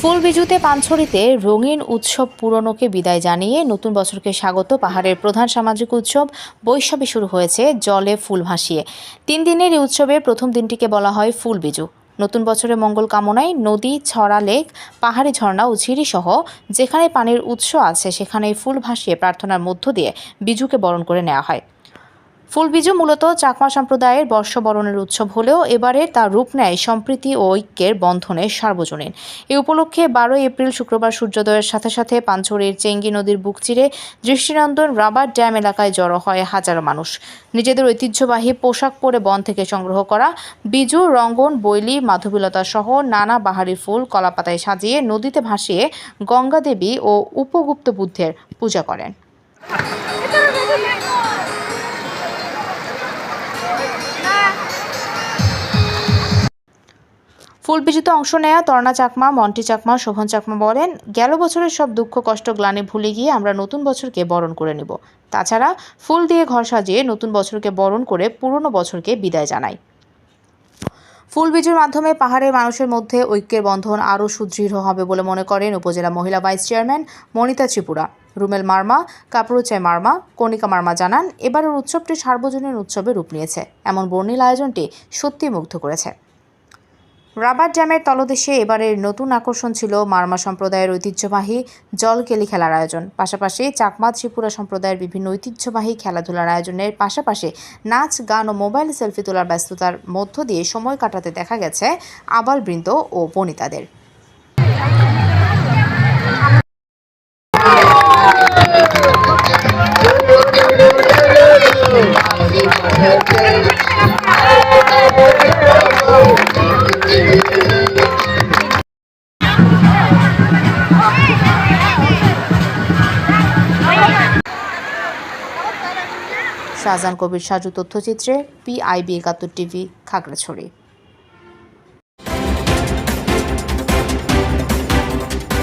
ফুল বিজুতে পানছড়িতে রঙিন উৎসব পুরনোকে বিদায় জানিয়ে নতুন বছরকে স্বাগত। পাহাড়ের প্রধান সামাজিক উৎসব বৈশাখী শুরু হয়েছে জলে ফুল ভাসিয়ে। তিন দিনের এই উৎসবের প্রথম দিনটিকে বলা হয় ফুল বিজু। নতুন বছরের মঙ্গল কামনায় নদী, ছড়া, লেক, পাহাড়ি ঝর্ণা ও ঝিরি সহ যেখানে পানির উৎস আছে সেখানে ফুল ভাসিয়ে প্রার্থনার মধ্য দিয়ে বিজুকে বরণ করে নেওয়া হয়। ফুলবিজু মূলত চাকমা সম্প্রদায়ের বর্ষবরণের উৎসব হলেও এবারে তার রূপ নেয় সম্প্রীতি ও ঐক্যের বন্ধনে সার্বজনীন। এই উপলক্ষে বারোই এপ্রিল শুক্রবার সূর্যোদয়ের সাথে সাথে পাঞ্চরের চেঙ্গি নদীর বুক চিরে দৃষ্টিনন্দন রাবার ড্যাম এলাকায় জড়ো হয় হাজারো মানুষ। নিজেদের ঐতিহ্যবাহী পোশাক পরে বন থেকে সংগ্রহ করা বিজু, রঙ্গন, বৈলি, মাধবীলতা সহ নানা বাহারি ফুল কলাপাতায় সাজিয়ে নদীতে ভাসিয়ে গঙ্গা দেবী ও উপগুপ্ত বুদ্ধের পূজা করেন। ফুলবিজিতে অংশ নেয়া তর্ণা চাকমা, মন্টি চাকমা, শোভন চাকমা বলেন, গেল বছরের সব দুঃখ, কষ্ট, গ্লানি ভুলে গিয়ে আমরা নতুন বছরকে বরণ করে নেব। তাছাড়া ফুল দিয়ে ঘর সাজিয়ে নতুন বছরকে বরণ করে পুরনো বছরকে বিদায় জানাই। ফুল বিজুর মাধ্যমে পাহাড়ের মানুষের মধ্যে ঐক্যের বন্ধন আরও সুদৃঢ় হবে বলে মনে করেন উপজেলা মহিলা ভাইস চেয়ারম্যান মনিতা ত্রিপুরা। রুমেল মার্মা কাপড়ুচাই মার্মা, কণিকা মার্মা জানান, এবারের উৎসবটি সার্বজনীন উৎসবে রূপ নিয়েছে। এমন বর্ণিল আয়োজনটি সত্যি মুগ্ধ করেছে। রাবার জ্যামের তলদেশে এবারের নতুন আকর্ষণ ছিল মারমা সম্প্রদায়ের ঐতিহ্যবাহী জলকেলি খেলার আয়োজন। পাশাপাশি চাকমা ত্রিপুরা সম্প্রদায়ের বিভিন্ন ঐতিহ্যবাহী খেলাধুলার আয়োজনের পাশাপাশি নাচ, গান ও মোবাইল সেলফি তোলার ব্যস্ততার মধ্য দিয়ে সময় কাটাতে দেখা গেছে আবালবৃন্দ ও বনিতাদের। শাহজাহান কবির সাজু তথ্যচিত্রে পিআইবি একাত্তর টিভি খাগড়াছড়ি।